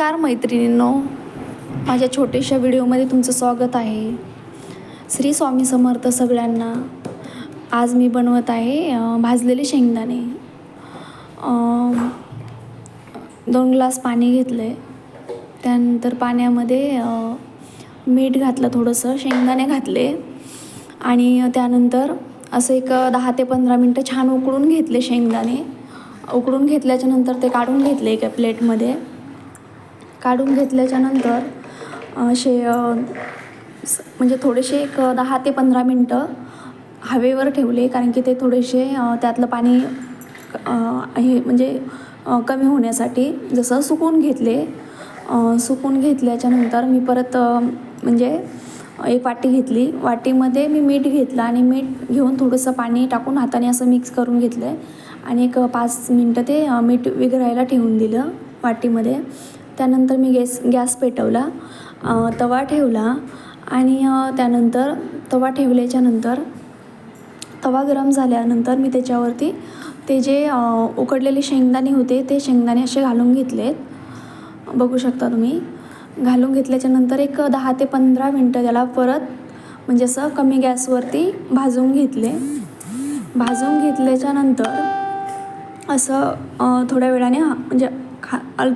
नमस्कार मैत्रिणींनो. माझ्या छोट्याशा व्हिडिओमध्ये तुमचं स्वागत आहे. श्री स्वामी समर्थ सगळ्यांना आज मी बनवत आहे भाजलेले शेंगदाणे. दोन ग्लास पाणी घेतलं आहे त्यानंतर पाण्यामध्ये मीठ घातलं थोडंसं शेंगदाणे घातले. आणि त्यानंतर असं एक दहा ते पंधरा मिनटं छान उकळून घेतले शेंगदाणे. उकळून घेतल्याच्यानंतर ते काढून घेतले एका प्लेटमध्ये. काढून घेतल्याच्यानंतर असे म्हणजे थोडेसे एक दहा ते पंधरा मिनटं हवेवर ठेवले कारण की ते थोडेसे त्यातलं पाणी हे म्हणजे कमी होण्यासाठी जसं सुकून घेतले सुकून घेतल्याच्यानंतर मी परत म्हणजे एक वाटी घेतली. वाटीमध्ये मी मीठ घेतलं आणि मीठ घेऊन थोडंसं पाणी टाकून हाताने असं मिक्स करून घेतलं. आहे आणि एक पाच मिनटं ते मीठ विघरायला ठेवून दिलं वाटीमध्ये. त्यानंतर मी गॅस गॅस पेटवला तवा ठेवला आणि त्यानंतर तवा ठेवल्याच्यानंतर तवा गरम झाल्यानंतर मी त्याच्यावरती ते जे उकडलेले शेंगदाणे होते ते शेंगदाणे असे घालून घेतलेत. बघू शकता तुम्ही. घालून घेतल्याच्यानंतर एक दहा ते पंधरा मिनटं त्याला परत म्हणजे असं कमी गॅसवरती भाजून घेतले. भाजून घेतल्याच्यानंतर असं थोड्या वेळाने हा- म्हणजे खा अल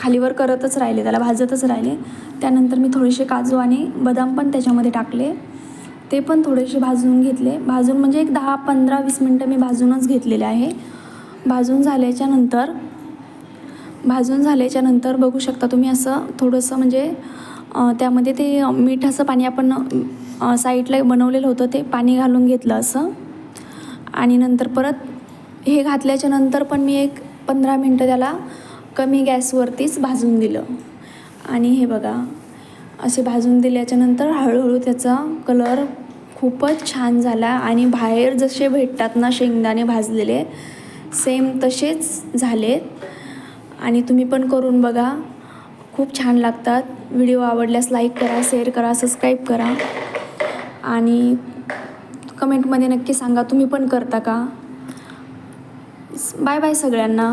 खालीवर करतच राहिले त्याला भाजतच राहिले. त्यानंतर मी थोडेसे काजू आणि बदाम पण त्याच्यामध्ये टाकले. ते पण थोडेसे भाजून घेतले. भाजून म्हणजे एक दहा पंधरा वीस मिनटं मी भाजूनच घेतलेले आहे. भाजून झाल्याच्यानंतर भाजून झाल्याच्यानंतर बघू शकता तुम्ही असं थोडंसं म्हणजे त्यामध्ये ते मिठाचं पाणी आपण साईडला बनवलेलं होतं ते पाणी घालून घेतलं असं. आणि नंतर परत हे घातल्याच्या नंतर पण मी एक पंधरा मिनटं त्याला कमी गॅसवरतीच भाजून दिलं. आणि हे बघा असे भाजून दिल्याच्यानंतर हळूहळू त्याचा कलर खूपच छान झाला आणि बाहेर जसे भेटतात ना शेंगदाणे भाजलेले सेम तसेच झालेत. आणि तुम्ही पण करून बघा खूप छान लागतात. व्हिडिओ आवडल्यास लाईक करा शेअर करा सबस्क्राईब करा. आणि कमेंटमध्ये नक्की सांगा तुम्ही पण करता का? बाय बाय सगळ्यांना.